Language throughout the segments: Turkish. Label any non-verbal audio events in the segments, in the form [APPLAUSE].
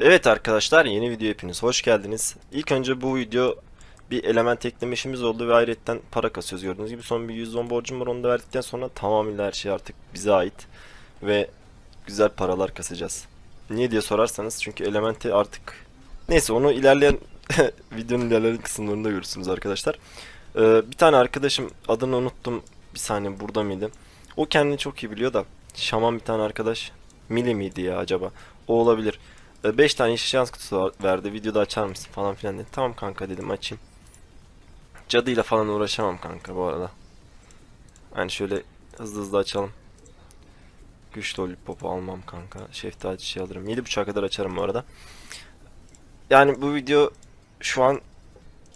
Evet arkadaşlar yeni video hepiniz hoş geldiniz. İlk önce bu video bir element ekleme işimiz oldu ve ayrıca para kasıyoruz gördüğünüz gibi. Son bir 110 borcum var onu da verdikten sonra tamamıyla her şey artık bize ait. Ve güzel paralar kasacağız. Niye diye sorarsanız çünkü elementi artık... Neyse onu ilerleyen [LAUGHS] videonun ilerleyen kısımlarında görürsünüz arkadaşlar. Ee, bir tane arkadaşım adını unuttum. Bir saniye burada mıydı? O kendini çok iyi biliyor da. Şaman bir tane arkadaş. Mili miydi ya acaba? O olabilir. 5 tane yeşil şans kutusu verdi. Videoda açar mısın falan filan dedi. Tamam kanka dedim açayım. Cadıyla falan uğraşamam kanka bu arada. Yani şöyle hızlı hızlı açalım. Güç lollipop'u almam kanka. Şeftali şey alırım. 7.30'a kadar açarım bu arada. Yani bu video şu an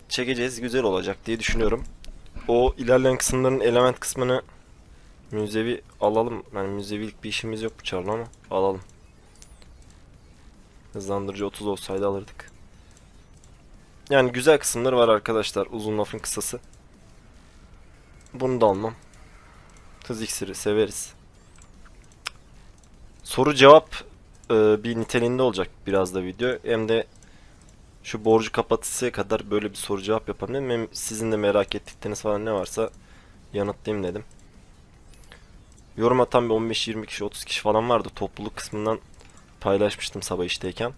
çekeceğiz. Güzel olacak diye düşünüyorum. O ilerleyen kısımların element kısmını müzevi alalım. Yani müzevilik bir işimiz yok bu çarla ama alalım. Hızlandırıcı 30 olsaydı alırdık. Yani güzel kısımları var arkadaşlar. Uzun lafın kısası. Bunu da almam. Hız iksiri severiz. Soru cevap e, bir niteliğinde olacak biraz da video. Hem de şu borcu kapatısıya kadar böyle bir soru cevap yapalım dedim. Hem sizin de merak ettikleriniz falan ne varsa yanıtlayayım dedim. Yorum atan bir 15-20 kişi 30 kişi falan vardı. Topluluk kısmından paylaşmıştım sabah işteyken.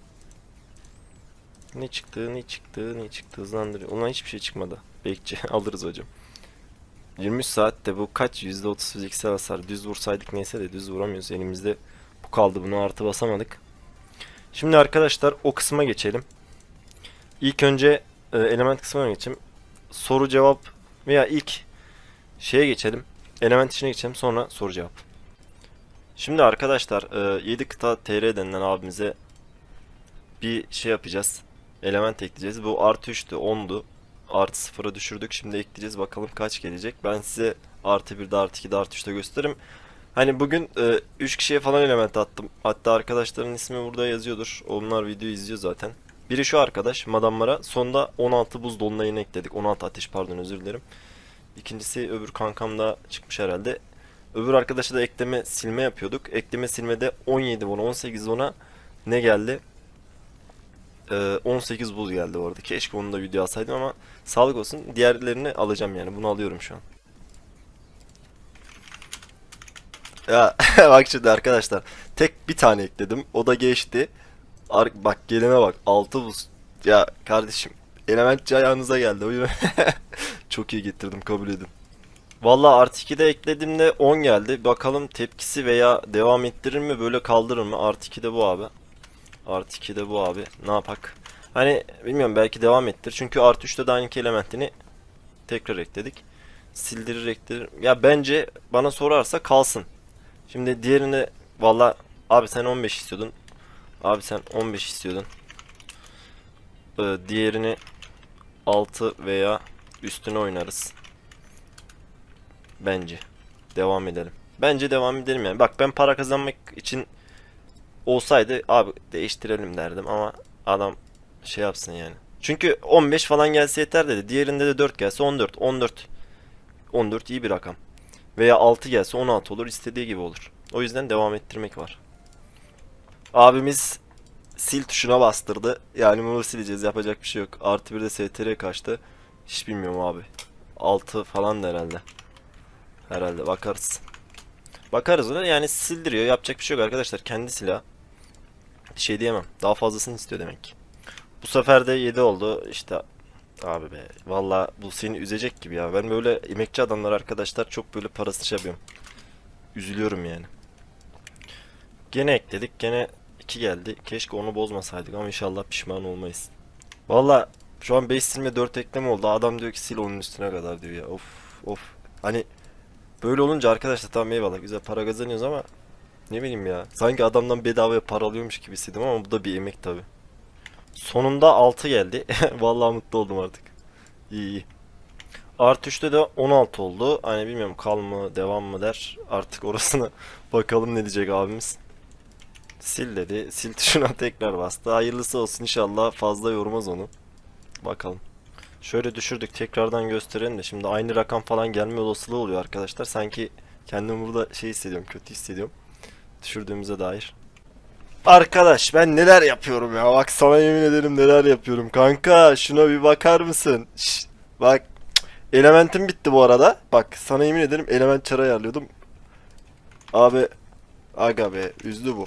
Ne çıktı, ne çıktı, ne çıktı hızlandırıyor. Ulan hiçbir şey çıkmadı. Bekçi [LAUGHS] alırız hocam. 23 saatte bu kaç? %30 fiziksel hasar. Düz vursaydık neyse de düz vuramıyoruz. Elimizde bu kaldı. Bunu artı basamadık. Şimdi arkadaşlar o kısma geçelim. İlk önce e, element kısmına geçelim. Soru cevap veya ilk şeye geçelim. Element içine geçelim sonra soru cevap. Şimdi arkadaşlar e, 7 kıta TR denilen abimize bir şey yapacağız. Element ekleyeceğiz. Bu artı 3'tü 10'du. Artı 0'a düşürdük. Şimdi ekleyeceğiz. Bakalım kaç gelecek. Ben size artı 1'de artı 2'de artı 3'te gösteririm. Hani bugün 3 kişiye falan element attım. Hatta arkadaşların ismi burada yazıyordur. Onlar videoyu izliyor zaten. Biri şu arkadaş Madamlara. Sonda 16 buz dolunayını ekledik. 16 ateş pardon özür dilerim. İkincisi öbür kankam da çıkmış herhalde. Öbür arkadaşa da ekleme silme yapıyorduk. Ekleme silmede 17 won 18 won'a ne geldi? Ee, 18 buz geldi bu arada. Keşke onu da video alsaydım ama sağlık olsun. Diğerlerini alacağım yani. Bunu alıyorum şu an. Ya [LAUGHS] bak şimdi arkadaşlar. Tek bir tane ekledim. O da geçti. Ar- bak gelene bak. 6 buz. Ya kardeşim. Elementçi ayağınıza geldi. [LAUGHS] Çok iyi getirdim kabul edin. Valla artı 2'de eklediğimde 10 geldi. Bakalım tepkisi veya devam ettirir mi böyle kaldırır mı? Artı 2'de bu abi. Artı 2'de bu abi. Ne yapak? Hani bilmiyorum belki devam ettir. Çünkü artı 3'te de aynı elementini tekrar ekledik. Sildirir ektirir. Ya bence bana sorarsa kalsın. Şimdi diğerini valla abi sen 15 istiyordun. Abi sen 15 istiyordun. Ee, diğerini 6 veya üstüne oynarız. Bence. Devam edelim. Bence devam edelim yani. Bak ben para kazanmak için olsaydı abi değiştirelim derdim ama adam şey yapsın yani. Çünkü 15 falan gelse yeter dedi. Diğerinde de 4 gelse 14. 14. 14 iyi bir rakam. Veya 6 gelse 16 olur. istediği gibi olur. O yüzden devam ettirmek var. Abimiz sil tuşuna bastırdı. Yani bunu sileceğiz. Yapacak bir şey yok. Artı bir de STR kaçtı. Hiç bilmiyorum abi. 6 falan da herhalde. Herhalde bakarız. Bakarız ona yani sildiriyor. Yapacak bir şey yok arkadaşlar. Kendi silah. Şey diyemem. Daha fazlasını istiyor demek ki. Bu sefer de 7 oldu. İşte abi be. Valla bu seni üzecek gibi ya. Ben böyle emekçi adamlar arkadaşlar çok böyle parası şey yapıyorum. Üzülüyorum yani. Gene ekledik. Gene 2 geldi. Keşke onu bozmasaydık ama inşallah pişman olmayız. Valla şu an 5 silme 4 ekleme oldu. Adam diyor ki sil onun üstüne kadar diyor ya. Of of. Hani böyle olunca arkadaşlar tamam eyvallah güzel para kazanıyoruz ama ne bileyim ya. Sanki adamdan bedavaya para alıyormuş gibi hissediyorum ama bu da bir emek tabi. Sonunda 6 geldi. [LAUGHS] Vallahi mutlu oldum artık. İyi iyi. Artı 3'te de 16 oldu. Hani bilmiyorum kal mı devam mı der. Artık orasını [LAUGHS] bakalım ne diyecek abimiz. Sil dedi. Sil tuşuna [LAUGHS] tekrar bastı. Hayırlısı olsun inşallah fazla yormaz onu. Bakalım. Şöyle düşürdük tekrardan gösterelim de şimdi aynı rakam falan gelme olasılığı oluyor arkadaşlar. Sanki kendimi burada şey hissediyorum kötü hissediyorum. Düşürdüğümüze dair. Arkadaş ben neler yapıyorum ya bak sana yemin ederim neler yapıyorum kanka şuna bir bakar mısın? Şşt, bak elementim bitti bu arada bak sana yemin ederim element çara ayarlıyordum Abi aga be üzdü bu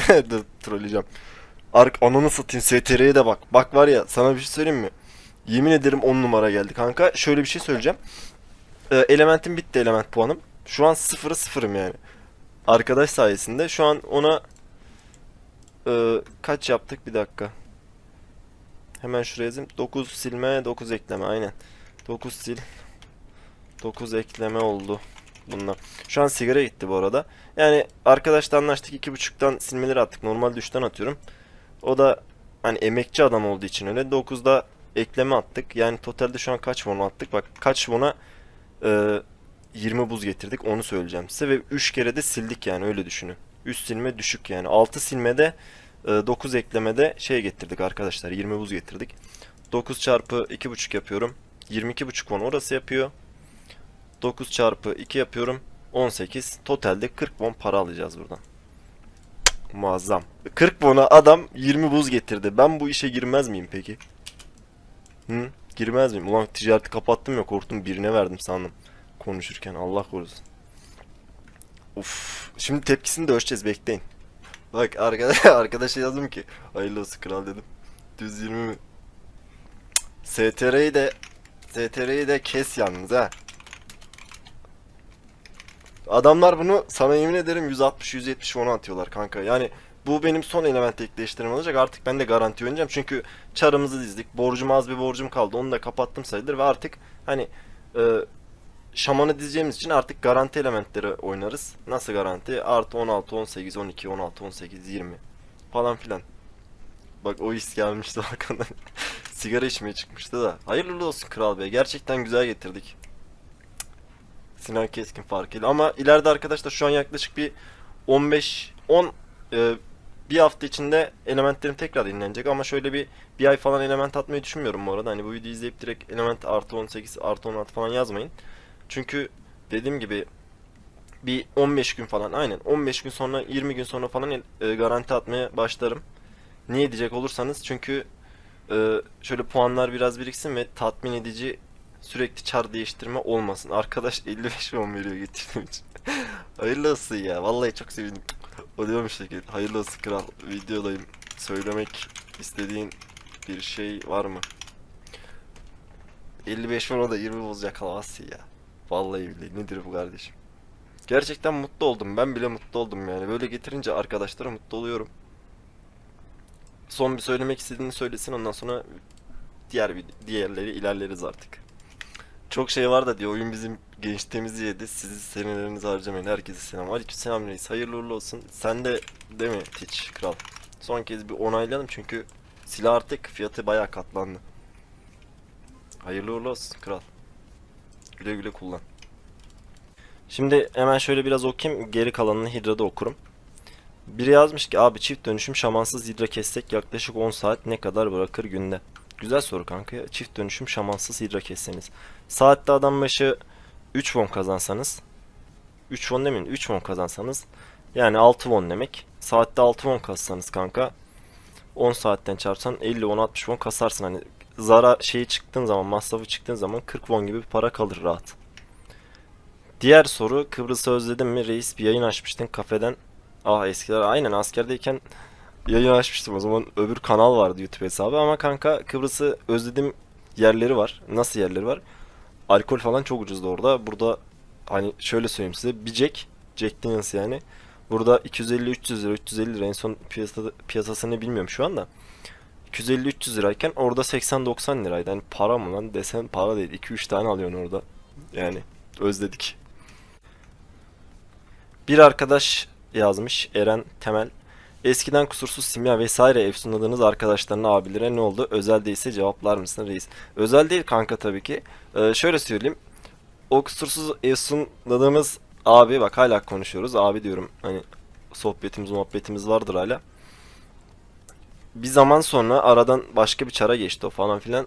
[LAUGHS] Dur trolleyeceğim Ark ananı satayım STR'ye de bak bak var ya sana bir şey söyleyeyim mi? Yemin ederim 10 numara geldi kanka şöyle bir şey söyleyeceğim Ee, Elementim bitti element puanım Şu an sıfırı sıfırım yani Arkadaş sayesinde şu an ona ee, kaç yaptık? Bir dakika. Hemen şuraya yazayım. 9 silme, 9 ekleme. Aynen. 9 sil. 9 ekleme oldu. Bunlar. Şu an sigara gitti bu arada. Yani arkadaşla anlaştık 2.5'tan silmeleri attık. Normalde 3'ten atıyorum. O da hani emekçi adam olduğu için öyle. 9'da ekleme attık. Yani totalde şu an kaç won attık? Bak kaç won'a e, 20 buz getirdik. Onu söyleyeceğim size. Ve 3 kere de sildik yani öyle düşünün. Üst silme düşük yani. 6 silmede 9 eklemede şey getirdik arkadaşlar. 20 buz getirdik. 9 çarpı 2.5 yapıyorum. 22.5 won orası yapıyor. 9 çarpı 2 yapıyorum. 18. Totalde 40 won para alacağız buradan. Muazzam. 40 won'a adam 20 buz getirdi. Ben bu işe girmez miyim peki? Hı? Girmez miyim? Ulan ticareti kapattım ya korktum birine verdim sandım. Konuşurken Allah korusun. Uf. Şimdi tepkisini de ölçeceğiz bekleyin. Bak arkadaş [LAUGHS] arkadaşa yazdım ki hayırlı olsun kral dedim. Düz 20 mi? STR'yi de STR'yi de kes yalnız ha. Adamlar bunu sana yemin ederim 160 170 onu atıyorlar kanka. Yani bu benim son element ekleştirmem olacak. Artık ben de garanti oynayacağım. Çünkü çarımızı dizdik. Borcum az bir borcum kaldı. Onu da kapattım sayılır ve artık hani e, şamanı dizeceğimiz için artık garanti elementleri oynarız. Nasıl garanti? Artı 16, 18, 12, 16, 18, 20 falan filan. Bak o his gelmişti [LAUGHS] arkadan. Sigara içmeye çıkmıştı da. Hayırlı olsun Kral Bey. Gerçekten güzel getirdik. Sinan Keskin farkıyla. Ama ileride arkadaşlar şu an yaklaşık bir 15, 10 e, bir hafta içinde elementlerim tekrar yenilenecek ama şöyle bir bir ay falan element atmayı düşünmüyorum bu arada. Hani bu videoyu izleyip direkt element artı 18 artı 16 falan yazmayın. Çünkü dediğim gibi bir 15 gün falan aynen 15 gün sonra 20 gün sonra falan e, garanti atmaya başlarım. Niye diyecek olursanız çünkü e, şöyle puanlar biraz biriksin ve tatmin edici sürekli çar değiştirme olmasın. Arkadaş 55 won veriyor getirdiğim için. [LAUGHS] Hayırlı olsun ya. Vallahi çok sevindim. O diyormuş ki hayırlı olsun kral. Videodayım. Söylemek istediğin bir şey var mı? 55 won o da 20 boz yakalamazsın ya. Vallahi billahi nedir bu kardeşim? Gerçekten mutlu oldum. Ben bile mutlu oldum yani. Böyle getirince arkadaşlara mutlu oluyorum. Son bir söylemek istediğini söylesin ondan sonra diğer diğerleri ilerleriz artık. Çok şey var da diyor oyun bizim gençliğimizi yedi. Sizi senelerinizi harcamayın. Herkese selam. Aleykümselam reis. Hayırlı uğurlu olsun. Sen de değil mi Teach kral? Son kez bir onaylayalım çünkü silah artık fiyatı bayağı katlandı. Hayırlı uğurlu olsun kral. Güle güle kullan. Şimdi hemen şöyle biraz okuyayım. Geri kalanını Hidra'da okurum. Biri yazmış ki abi çift dönüşüm şamansız hidra kessek yaklaşık 10 saat ne kadar bırakır günde? Güzel soru kanka. Çift dönüşüm şamansız hidra kesseniz. Saatte adam başı 3 won kazansanız 3 won demeyin 3 won kazansanız yani 6 won demek. Saatte 6 won kassanız kanka 10 saatten çarpsan 50 won 60 won kasarsın hani zara şeyi çıktığın zaman masrafı çıktığın zaman 40 won gibi bir para kalır rahat. Diğer soru Kıbrıs'ı özledin mi reis bir yayın açmıştın kafeden. Ah eskiler aynen askerdeyken yayın açmıştım o zaman öbür kanal vardı YouTube hesabı ama kanka Kıbrıs'ı özledim yerleri var. Nasıl yerleri var? Alkol falan çok ucuzdu orada. Burada hani şöyle söyleyeyim size bir Jack, Jack Daniels yani. Burada 250-300 lira, 350 lira en son piyasada, piyasasını bilmiyorum şu anda. 250-300 lirayken orada 80-90 liraydı. Hani para mı lan desen para değil. 2-3 tane alıyorsun orada. Yani özledik. Bir arkadaş yazmış Eren Temel. Eskiden kusursuz simya vesaire efsunladığınız arkadaşlarına abilere ne oldu? Özel değilse cevaplar mısın reis? Özel değil kanka tabii ki. Ee, şöyle söyleyeyim. O kusursuz efsunladığımız abi bak hala konuşuyoruz. Abi diyorum hani sohbetimiz muhabbetimiz vardır hala. Bir zaman sonra aradan başka bir çara geçti o falan filan.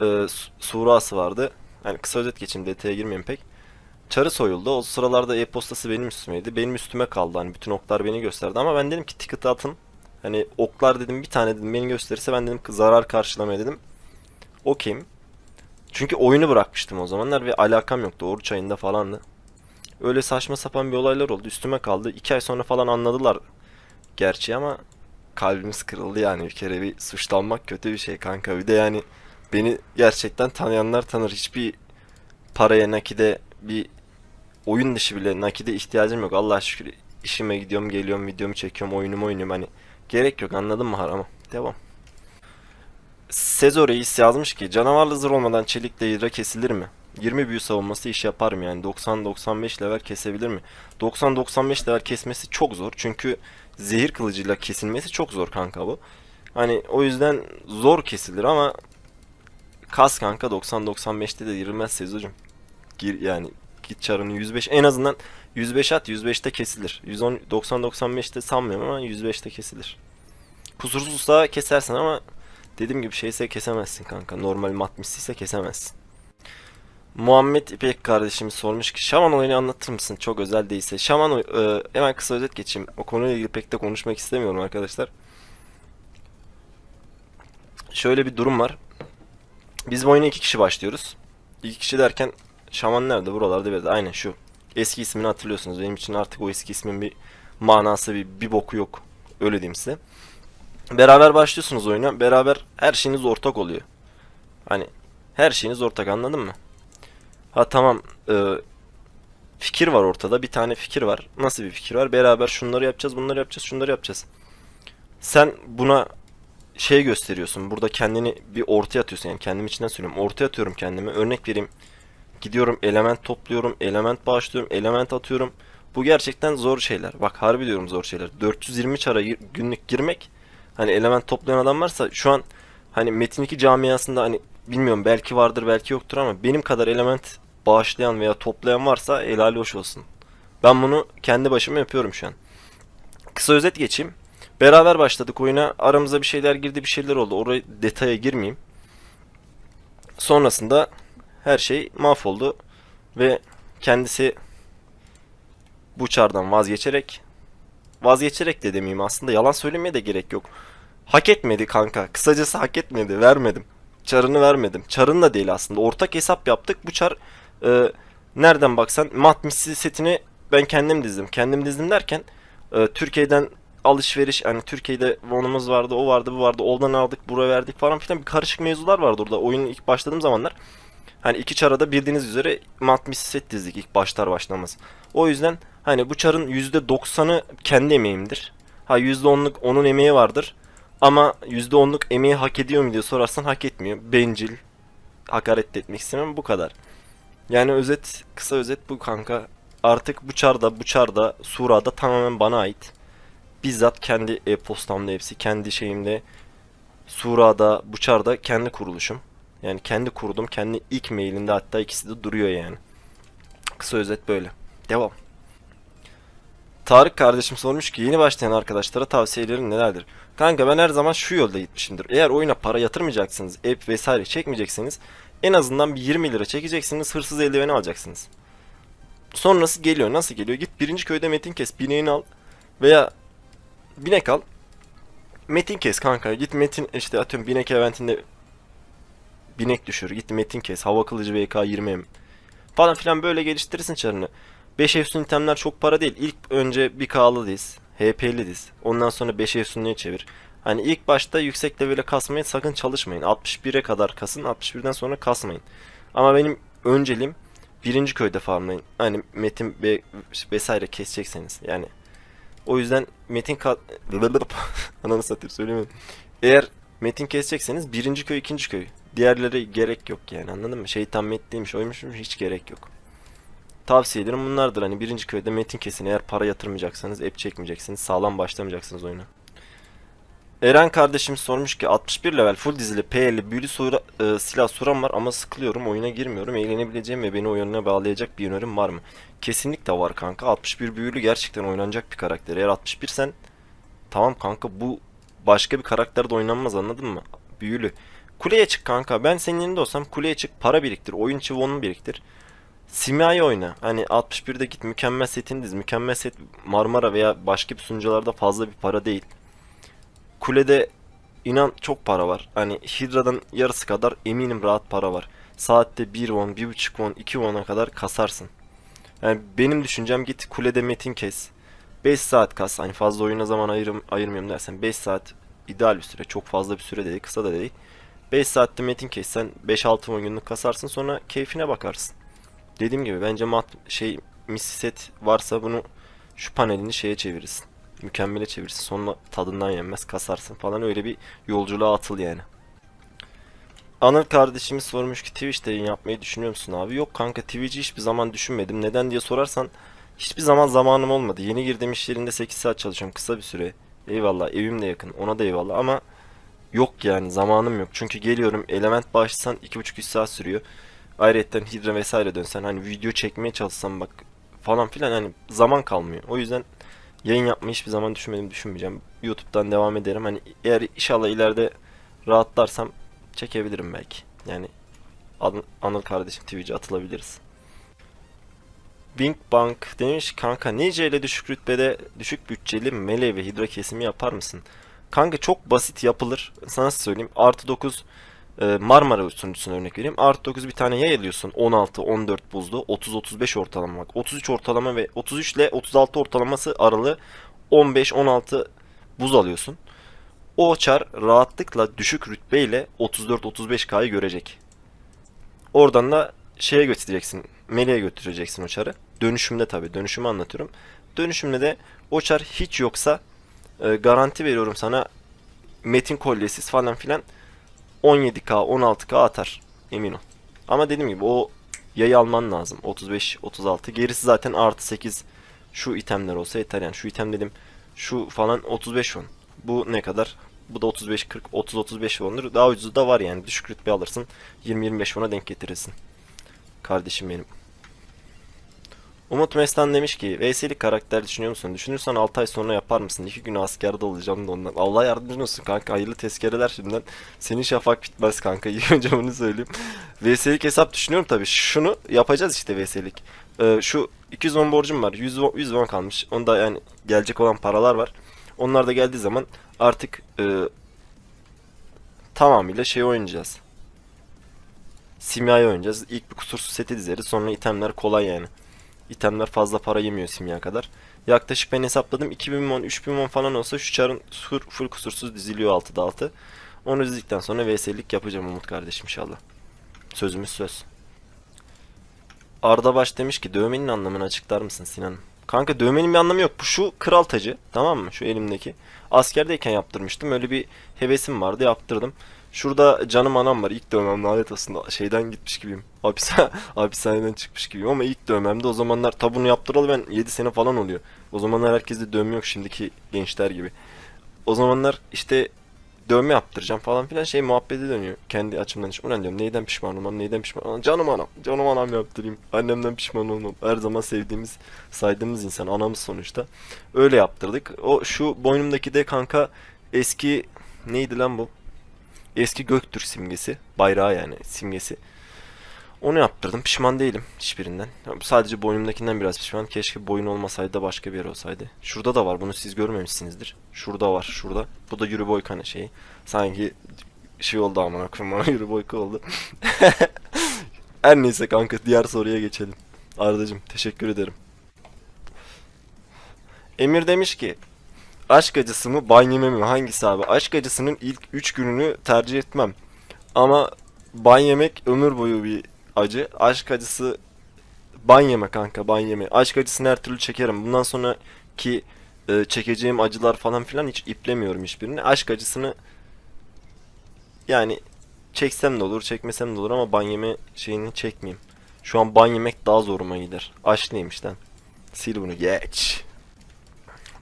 Ee, Su- Surası vardı. Yani kısa özet geçeyim detaya girmeyeyim pek. Çarı soyuldu. O sıralarda e-postası benim üstümeydi. Benim üstüme kaldı. Hani bütün oklar beni gösterdi. Ama ben dedim ki ticket'ı atın. Hani oklar dedim bir tane dedim beni gösterirse ben dedim ki zarar karşılamaya dedim. Okeyim. Çünkü oyunu bırakmıştım o zamanlar ve alakam yoktu. Oruç ayında falandı. Öyle saçma sapan bir olaylar oldu. Üstüme kaldı. İki ay sonra falan anladılar gerçi ama kalbimiz kırıldı yani bir kere bir suçlanmak kötü bir şey kanka. Bir de yani beni gerçekten tanıyanlar tanır. Hiçbir paraya nakide bir oyun dışı bile nakide ihtiyacım yok. Allah şükür işime gidiyorum geliyorum videomu çekiyorum oyunumu oynuyorum hani gerek yok anladın mı harama. Devam. Sezo Reis yazmış ki canavarlı zırh olmadan çelikle hidra kesilir mi? 20 büyü savunması iş yapar mı yani 90-95 level kesebilir mi? 90-95 level kesmesi çok zor çünkü zehir kılıcıyla kesilmesi çok zor kanka bu. Hani o yüzden zor kesilir ama kas kanka 90-95'te de girilmez Sezo'cum. Gir yani git çarını 105 en azından 105 at 105'te kesilir. 110 90-95'te sanmıyorum ama 105'te kesilir. Kusursuzsa kesersin ama dediğim gibi şeyse kesemezsin kanka. Normal mat misliyse kesemezsin. Muhammed İpek kardeşimiz sormuş ki Şaman olayını anlatır mısın? Çok özel değilse. Şaman e, hemen kısa özet geçeyim. O konuyla ilgili pek de konuşmak istemiyorum arkadaşlar. Şöyle bir durum var. Biz bu oyuna iki kişi başlıyoruz. İki kişi derken Şaman nerede? Buralarda bir. Aynen şu. Eski ismini hatırlıyorsunuz. Benim için artık o eski ismin bir manası bir, bir boku yok. Öyle diyeyim size. Beraber başlıyorsunuz oyuna. Beraber her şeyiniz ortak oluyor. Hani her şeyiniz ortak anladın mı? Ha tamam. e, fikir var ortada. Bir tane fikir var. Nasıl bir fikir var? Beraber şunları yapacağız, bunları yapacağız, şunları yapacağız. Sen buna şey gösteriyorsun. Burada kendini bir ortaya atıyorsun. Yani kendim içinden söylüyorum. Ortaya atıyorum kendimi. Örnek vereyim. Gidiyorum element topluyorum. Element bağışlıyorum. Element atıyorum. Bu gerçekten zor şeyler. Bak harbi diyorum zor şeyler. 420 çara günlük girmek hani element toplayan adam varsa şu an hani Metin 2 camiasında hani bilmiyorum belki vardır belki yoktur ama benim kadar element bağışlayan veya toplayan varsa helali hoş olsun. Ben bunu kendi başıma yapıyorum şu an. Kısa özet geçeyim. Beraber başladık oyuna. Aramıza bir şeyler girdi, bir şeyler oldu. Oraya detaya girmeyeyim. Sonrasında her şey mahvoldu ve kendisi bu çardan vazgeçerek vazgeçerek de demeyeyim aslında yalan söylemeye de gerek yok. Hak etmedi kanka. Kısacası hak etmedi. Vermedim. Çarını vermedim. Çarın da değil aslında. Ortak hesap yaptık. Bu çar e, nereden baksan mat misli setini ben kendim dizdim. Kendim dizdim derken e, Türkiye'den alışveriş hani Türkiye'de Von'umuz vardı, o vardı, bu vardı. Oradan aldık, buraya verdik falan filan bir karışık mevzular vardı orada. Oyunun ilk başladığım zamanlar. Hani iki çarada bildiğiniz üzere mat misli set dizdik ilk başlar başlamaz. O yüzden hani bu çarın %90'ı kendi emeğimdir. Ha %10'luk onun emeği vardır. Ama %10'luk emeği hak ediyor mu diye sorarsan hak etmiyor. Bencil. Hakaret etmek istemem bu kadar. Yani özet, kısa özet bu kanka. Artık bu çarda, bu çarda, Sura'da tamamen bana ait. Bizzat kendi e-postamda hepsi, kendi şeyimde. Sura'da, bu çarda kendi kuruluşum. Yani kendi kurdum, kendi ilk mailinde hatta ikisi de duruyor yani. Kısa özet böyle. Devam. Tarık kardeşim sormuş ki yeni başlayan arkadaşlara tavsiyelerin nelerdir? Kanka ben her zaman şu yolda gitmişimdir. Eğer oyuna para yatırmayacaksınız, app vesaire çekmeyeceksiniz. En azından bir 20 lira çekeceksiniz, hırsız eldiveni alacaksınız. Sonrası geliyor. Nasıl geliyor? Git birinci köyde metin kes, bineğini al. Veya binek al. Metin kes kanka. Git metin işte atıyorum binek eventinde binek düşür. Git metin kes. Hava kılıcı VK 20M. Falan filan böyle geliştirirsin çarını. 5 efsun itemler çok para değil. İlk önce bir K'lı diz. HP'li diz. Ondan sonra 5 efsunluya çevir. Hani ilk başta yüksek levele kasmaya sakın çalışmayın. 61'e kadar kasın. 61'den sonra kasmayın. Ama benim önceliğim birinci köyde farmlayın. Hani metin ve vesaire kesecekseniz. Yani o yüzden metin ka... [LAUGHS] Ananı satayım söylemedim. Eğer metin kesecekseniz birinci köy ikinci köy. Diğerleri gerek yok yani anladın mı? Şeytan metliymiş oymuşmuş hiç gerek yok. Tavsiyelerim bunlardır. Hani birinci köyde metin kesin. Eğer para yatırmayacaksanız, app çekmeyeceksiniz, sağlam başlamayacaksınız oyuna. Eren kardeşim sormuş ki 61 level full dizili P50 büyülü sura, e, silah suram var ama sıkılıyorum oyuna girmiyorum. Eğlenebileceğim ve beni oyuna bağlayacak bir önerim var mı? Kesinlikle var kanka. 61 büyülü gerçekten oynanacak bir karakter. Eğer 61 sen tamam kanka bu başka bir karakterde oynanmaz anladın mı? Büyülü. Kuleye çık kanka. Ben senin yerinde olsam kuleye çık. Para biriktir. Oyun çivonunu biriktir. Simyayı oyna. Hani 61'de git mükemmel setini diz. Mükemmel set Marmara veya başka bir sunucularda fazla bir para değil. Kulede inan çok para var. Hani Hidra'dan yarısı kadar eminim rahat para var. Saatte 1 won, 1.5 won, 2 won'a kadar kasarsın. Yani benim düşüncem git kulede metin kes. 5 saat kas. Hani fazla oyuna zaman ayırım, ayırmıyorum dersen 5 saat ideal bir süre. Çok fazla bir süre değil, kısa da değil. 5 saatte metin kessen 5-6 won günlük kasarsın sonra keyfine bakarsın. Dediğim gibi bence mat şey misli set varsa bunu şu panelini şeye çevirirsin. Mükemmele çevirirsin. Sonra tadından yenmez kasarsın falan öyle bir yolculuğa atıl yani. Anıl kardeşimiz sormuş ki Twitch'te yayın yapmayı düşünüyor musun abi? Yok kanka Twitch'i hiçbir zaman düşünmedim. Neden diye sorarsan hiçbir zaman zamanım olmadı. Yeni girdiğim iş yerinde 8 saat çalışıyorum kısa bir süre. Eyvallah evim de yakın ona da eyvallah ama yok yani zamanım yok. Çünkü geliyorum element başlasan 2,5-3 saat sürüyor. Ayrıca hidra vesaire dönsen hani video çekmeye çalışsam bak falan filan hani zaman kalmıyor. O yüzden yayın yapmayı hiçbir zaman düşünmedim düşünmeyeceğim. YouTube'dan devam ederim. Hani eğer inşallah ileride rahatlarsam çekebilirim belki. Yani An- Anıl kardeşim Twitch'e atılabiliriz. Bing Bang demiş kanka nice ile düşük rütbede düşük bütçeli melee ve hidra kesimi yapar mısın? Kanka çok basit yapılır. Sana söyleyeyim? Artı 9 e, Marmara sunucusuna örnek vereyim. Artı 9 bir tane yay alıyorsun. 16, 14 buzlu. 30, 35 ortalama bak. 33 ortalama ve 33 ile 36 ortalaması aralığı 15, 16 buz alıyorsun. O çar rahatlıkla düşük rütbeyle 34-35K'yı görecek. Oradan da şeye götüreceksin. Meleğe götüreceksin o çarı. Dönüşümde tabi. Dönüşümü anlatıyorum. Dönüşümde de o çar hiç yoksa e, garanti veriyorum sana metin kolyesiz falan filan 17K 16K atar. Emin ol. Ama dediğim gibi o yayı alman lazım. 35 36. Gerisi zaten artı 8 şu itemler olsa yeter yani. Şu item dedim şu falan 35 won. Bu ne kadar? Bu da 35 40 30 35 won'dur. Daha ucuzu da var yani. Düşük rütbe alırsın. 20 25 won'a denk getirirsin. Kardeşim benim. Umut Mestan demiş ki VS'lik karakter düşünüyor musun? Düşünürsen 6 ay sonra yapar mısın? 2 gün askerde olacağım da ondan. Allah yardımcın olsun kanka. Hayırlı tezkereler şimdiden. Senin şafak bitmez kanka. [LAUGHS] İyi önce bunu söyleyeyim. VS'lik hesap düşünüyorum tabii. Şunu yapacağız işte VS'lik. Ee, şu 210 borcum var. 100 won, 100 won kalmış. Onda yani gelecek olan paralar var. Onlar da geldiği zaman artık e, tamamıyla şey oynayacağız. Simya'yı oynayacağız. İlk bir kusursuz seti dizeriz. Sonra itemler kolay yani. İtemler fazla para yemiyor simya kadar. Yaklaşık ben hesapladım 2000 won 3000 won falan olsa şu çarın full, full kusursuz diziliyor 6'da 6. Onu dizdikten sonra VS'lik yapacağım Umut kardeşim inşallah. Sözümüz söz. Arda Baş demiş ki dövmenin anlamını açıklar mısın Sinan? Kanka dövmenin bir anlamı yok. Bu şu kral tacı tamam mı? Şu elimdeki. Askerdeyken yaptırmıştım. Öyle bir hevesim vardı yaptırdım. Şurada canım anam var. İlk dövmem lanet olsun. Şeyden gitmiş gibiyim. Hapishane, [LAUGHS] hapishaneden çıkmış gibiyim ama ilk dövmemde o zamanlar tabi bunu yaptıralı ben 7 sene falan oluyor. O zamanlar herkeste dövme yok şimdiki gençler gibi. O zamanlar işte dövme yaptıracağım falan filan şey muhabbeti dönüyor. Kendi açımdan hiç ulan diyorum neyden pişman olmam neyden pişman olmam. Canım anam canım anam yaptırayım. Annemden pişman olmam. Her zaman sevdiğimiz saydığımız insan anamız sonuçta. Öyle yaptırdık. O şu boynumdaki de kanka eski neydi lan bu? Eski Göktürk simgesi. Bayrağı yani simgesi. Onu yaptırdım. Pişman değilim hiçbirinden. Sadece boynumdakinden biraz pişman. Keşke boyun olmasaydı da başka bir yer olsaydı. Şurada da var. Bunu siz görmemişsinizdir. Şurada var. Şurada. Bu da yürü boy kanı şeyi. Sanki şey oldu amına koyayım bana [LAUGHS] yürü boyka oldu. [LAUGHS] Her neyse kanka diğer soruya geçelim. Ardacım teşekkür ederim. Emir demiş ki Aşk acısı mı ban yeme mi hangisi abi? Aşk acısının ilk 3 gününü tercih etmem. Ama ban yemek ömür boyu bir acı. Aşk acısı ban yeme kanka ban yeme. Aşk acısını her türlü çekerim. Bundan sonraki e, çekeceğim acılar falan filan hiç iplemiyorum hiçbirini. Aşk acısını yani çeksem de olur çekmesem de olur ama ban yeme şeyini çekmeyeyim. Şu an ban yemek daha zoruma gider. Aşk neymiş lan? Sil bunu geç.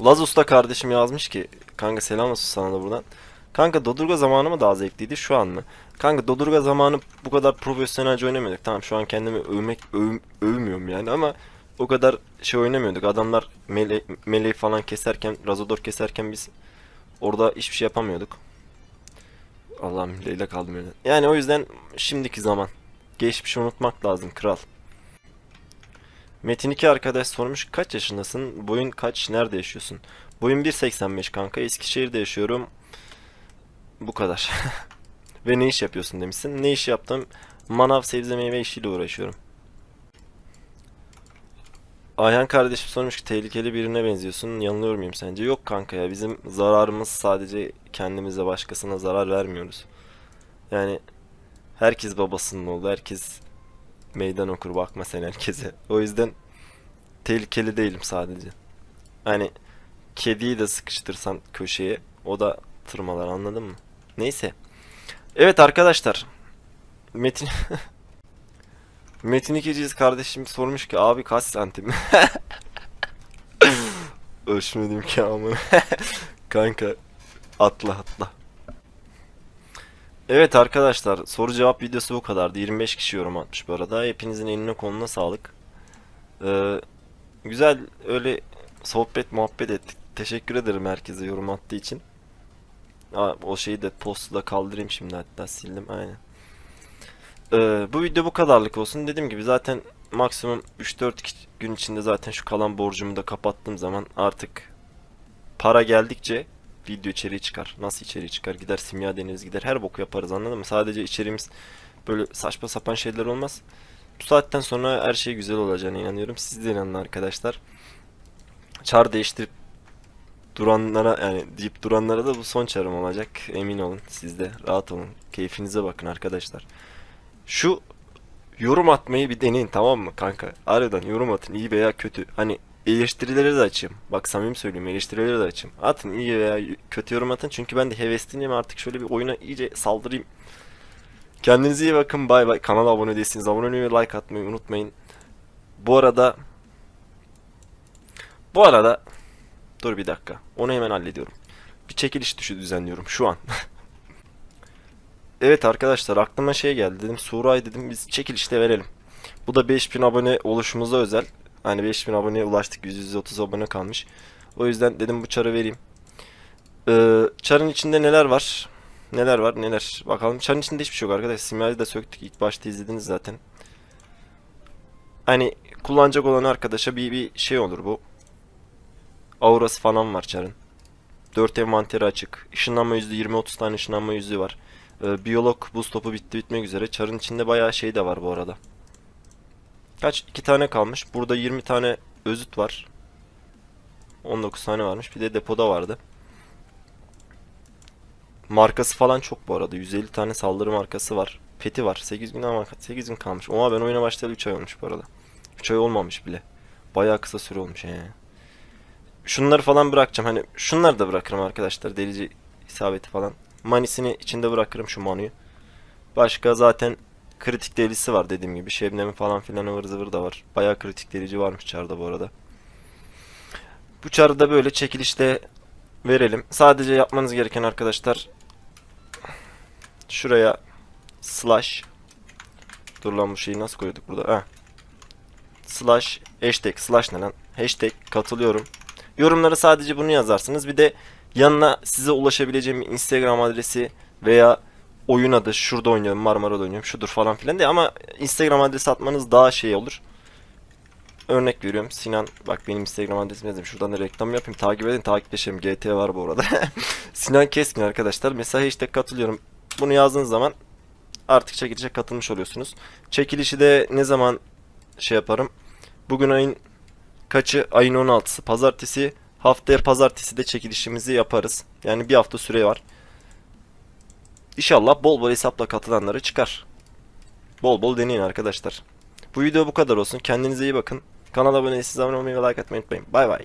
Laz Usta kardeşim yazmış ki kanka selam olsun sana da buradan. Kanka Dodurga zamanı mı daha zevkliydi şu an mı? Kanka Dodurga zamanı bu kadar profesyonelce oynamıyorduk. Tamam şu an kendimi övmek öv, övmüyorum yani ama o kadar şey oynamıyorduk. Adamlar mele, meleği falan keserken, Razodor keserken biz orada hiçbir şey yapamıyorduk. Allah'ım Leyla kaldım öyle. Yani o yüzden şimdiki zaman. Geçmişi unutmak lazım kral. Metin 2 arkadaş sormuş kaç yaşındasın? Boyun kaç? Nerede yaşıyorsun? Boyum 1.85 kanka. Eskişehir'de yaşıyorum. Bu kadar. [LAUGHS] Ve ne iş yapıyorsun demişsin. Ne iş yaptım? Manav sebze meyve işiyle uğraşıyorum. Ayhan kardeşim sormuş ki tehlikeli birine benziyorsun. Yanılıyor muyum sence? Yok kanka ya. Bizim zararımız sadece kendimize başkasına zarar vermiyoruz. Yani herkes babasının oğlu. Herkes meydan okur bakma sen herkese. O yüzden tehlikeli değilim sadece. Hani kediyi de sıkıştırsan köşeye o da tırmalar anladın mı? Neyse. Evet arkadaşlar. Metin [LAUGHS] Metin İkiciz kardeşim sormuş ki abi kaç santim? [LAUGHS] Ölçmedim ki ama. [LAUGHS] Kanka atla atla. Evet arkadaşlar soru cevap videosu bu kadardı. 25 kişi yorum atmış bu arada. Hepinizin eline koluna sağlık. Ee, güzel öyle sohbet muhabbet ettik. Teşekkür ederim herkese yorum attığı için. Aa, o şeyi de postu kaldırayım şimdi hatta sildim aynen. Ee, bu video bu kadarlık olsun. Dediğim gibi zaten maksimum 3-4 gün içinde zaten şu kalan borcumu da kapattığım zaman artık para geldikçe video içeriği çıkar. Nasıl içeriği çıkar? Gider simya deneriz, gider her boku yaparız anladın mı? Sadece içeriğimiz böyle saçma sapan şeyler olmaz. Bu saatten sonra her şey güzel olacağına inanıyorum. Siz de inanın arkadaşlar. Çar değiştirip duranlara yani deyip duranlara da bu son çarım olacak. Emin olun siz de rahat olun. Keyfinize bakın arkadaşlar. Şu yorum atmayı bir deneyin tamam mı kanka? Aradan yorum atın iyi veya kötü. Hani eleştirileri de açayım. Bak samimi söyleyeyim eleştirileri de açayım. Atın iyi veya kötü yorum atın. Çünkü ben de hevesliyim artık şöyle bir oyuna iyice saldırayım. Kendinize iyi bakın bay bay. Kanala abone değilsiniz. Abone olmayı like atmayı unutmayın. Bu arada Bu arada Dur bir dakika. Onu hemen hallediyorum. Bir çekiliş düşü düzenliyorum şu an. [LAUGHS] Evet arkadaşlar aklıma şey geldi dedim Suray dedim biz çekilişte verelim. Bu da 5000 abone oluşumuza özel. Hani 5000 aboneye ulaştık 130 abone kalmış. O yüzden dedim bu çarı vereyim. Ee, çarın içinde neler var? Neler var neler bakalım. Çarın içinde hiçbir şey yok arkadaşlar. Simyayı da söktük ilk başta izlediniz zaten. Hani kullanacak olan arkadaşa bir, bir şey olur bu. Aurası falan var çarın. 4 envanteri açık. Işınlanma yüzü 20-30 tane ışınlanma yüzüğü var. Ee, biyolog buz topu bitti bitmek üzere. Çarın içinde bayağı şey de var bu arada. Kaç? 2 tane kalmış. Burada 20 tane özüt var. 19 tane varmış. Bir de depoda vardı. Markası falan çok bu arada. 150 tane saldırı markası var. Peti var. 8 gün ama 8 gün kalmış. Oha ben oyuna başlayalı 3 ay olmuş bu arada. 3 ay olmamış bile. Bayağı kısa süre olmuş yani. Şunları falan bırakacağım. Hani şunları da bırakırım arkadaşlar. Delici isabeti falan. Manisini içinde bırakırım şu manuyu. Başka zaten kritik delisi var dediğim gibi. Şebnem'in falan filan ıvır zıvır da var. Bayağı kritik delici varmış çarda bu arada. Bu çarı da böyle çekilişte verelim. Sadece yapmanız gereken arkadaşlar şuraya slash dur lan bu şeyi nasıl koyduk burada? Heh. Slash hashtag slash ne lan? Hashtag katılıyorum. Yorumlara sadece bunu yazarsınız. Bir de yanına size ulaşabileceğim Instagram adresi veya oyun adı şurada oynuyorum Marmara'da oynuyorum şudur falan filan diye ama Instagram adresi atmanız daha şey olur. Örnek veriyorum Sinan bak benim Instagram adresimi yazayım şuradan da reklam yapayım takip edin takipleşelim GT var bu arada. [LAUGHS] Sinan Keskin arkadaşlar mesela hashtag katılıyorum bunu yazdığınız zaman artık çekilişe katılmış oluyorsunuz. Çekilişi de ne zaman şey yaparım bugün ayın kaçı ayın 16'sı pazartesi haftaya pazartesi de çekilişimizi yaparız. Yani bir hafta süre var. İnşallah bol bol hesapla katılanları çıkar. Bol bol deneyin arkadaşlar. Bu video bu kadar olsun. Kendinize iyi bakın. Kanala abone değilseniz abone olmayı ve like atmayı unutmayın. Bay bay.